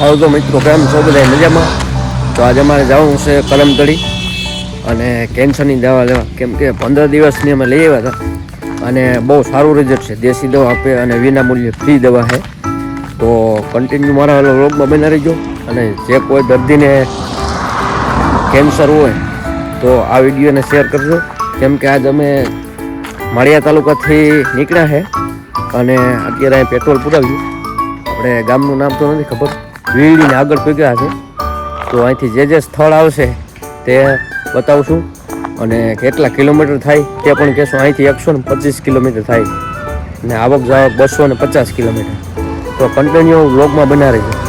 તો મિત્રો, કેમ છો બધા મજામાં? તો આજે અમારે જવાનું છે કલમતળી અને કેન્સરની દવા લેવા. કેમ કે પંદર દિવસની અમે લઈ આવ્યા હતા અને બહુ સારું રિઝલ્ટ છે. દેશી દવા આપે અને વિના મૂલ્યે ફ્રી દવા છે. તો કન્ટિન્યુ મારા રોગમાં બના રહીજો અને જે કોઈ દર્દીને કેન્સર હોય તો આ વિડીયોને શેર કરજો. કેમ કે આજ અમે માળિયા તાલુકાથી નીકળ્યા છે અને અત્યારે પેટ્રોલ પુરાવ્યું. આપણે ગામનું નામ તો નથી ખબર. વીડીને આગળ પીગ્યા છે. તો અહીંથી જે જે સ્થળ આવશે તે બતાવશું. અને કેટલા કિલોમીટર થાય તે પણ કહેશું. અહીંથી એકસો ને પચીસ કિલોમીટર થાય. અને આવક જાવક બસો ને પચાસ કિલોમીટર. તો કન્ટિન્યુ બ્લોગમાં બના રહેજો.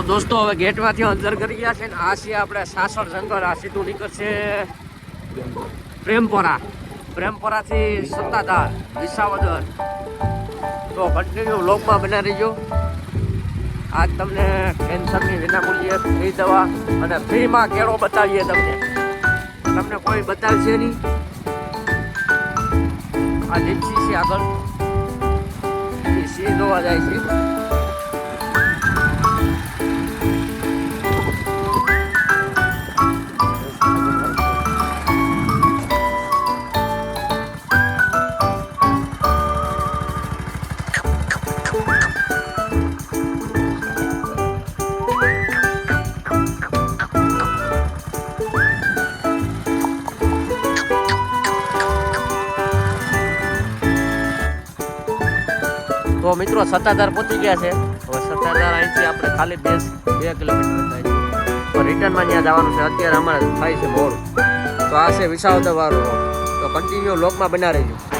તો દોસ્તો, હવે ગેટમાંથી અંદર કરી ગયા છે ને આ છે આપણે સાસણ જંગલ. આ સીધું નીકળશે પ્રેમપોરા. પ્રેમપોરાથી સત્તાધાર, વિસાવદર. તો કન્ટિન્યુ લોકમાં બના રહીજો. આજ તમને કેન્સરની વિનામૂલ્યે ફ્રી દવા અને ફ્રીમાં કેળો બતાવીએ તમને. તમને કોઈ બતાવશે નહીં. આ જીપસી છે આગળ. એ સી જોવા જાય છે. તો મિત્રો સત્તાધાર પહોંચી ગયા છે. હવે સત્તાધાર અહીંથી આપણે ખાલી બે બે કિલોમીટર થાય છે. તો રિટર્નમાં ત્યાં જવાનું છે. અત્યારે અમારે થાય છે મોડું. તો આ છે વિસાવદર વાળો તો કન્ટિન્યુ લોકમાં બના રહીજો.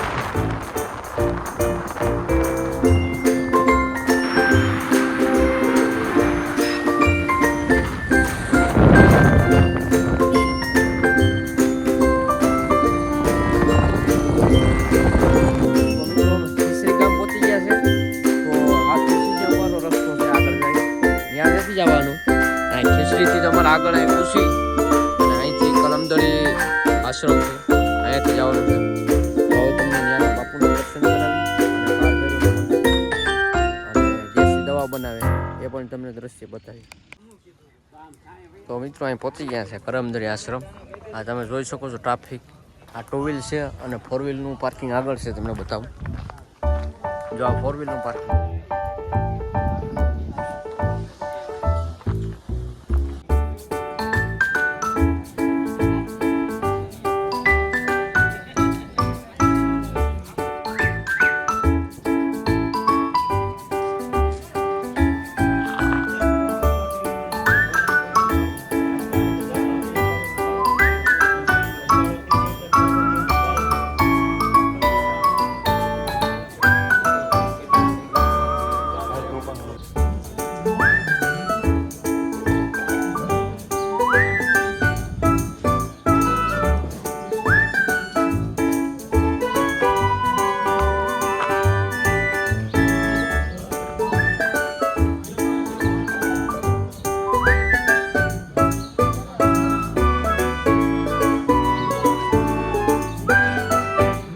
નથી જવાનું. અહીં ખીચડીથી તમારે આગળ અહીં ખુશી. અને અહીંથી કલમદળી આશ્રમ છે અહીંયાથી જવાનું છે. દર્શન કરાવી દવા બનાવે એ પણ તમને દ્રશ્ય બતાવી તો મિત્રો અહીં પહોંચી ગયા છે કરમદળી આશ્રમ. આ તમે જોઈ શકો છો ટ્રાફિક આ ટુ વ્હીલ છે અને ફોર વ્હીલનું પાર્કિંગ આગળ છે તમને બતાવું. જો આ ફોર વ્હીલનું પાર્કિંગ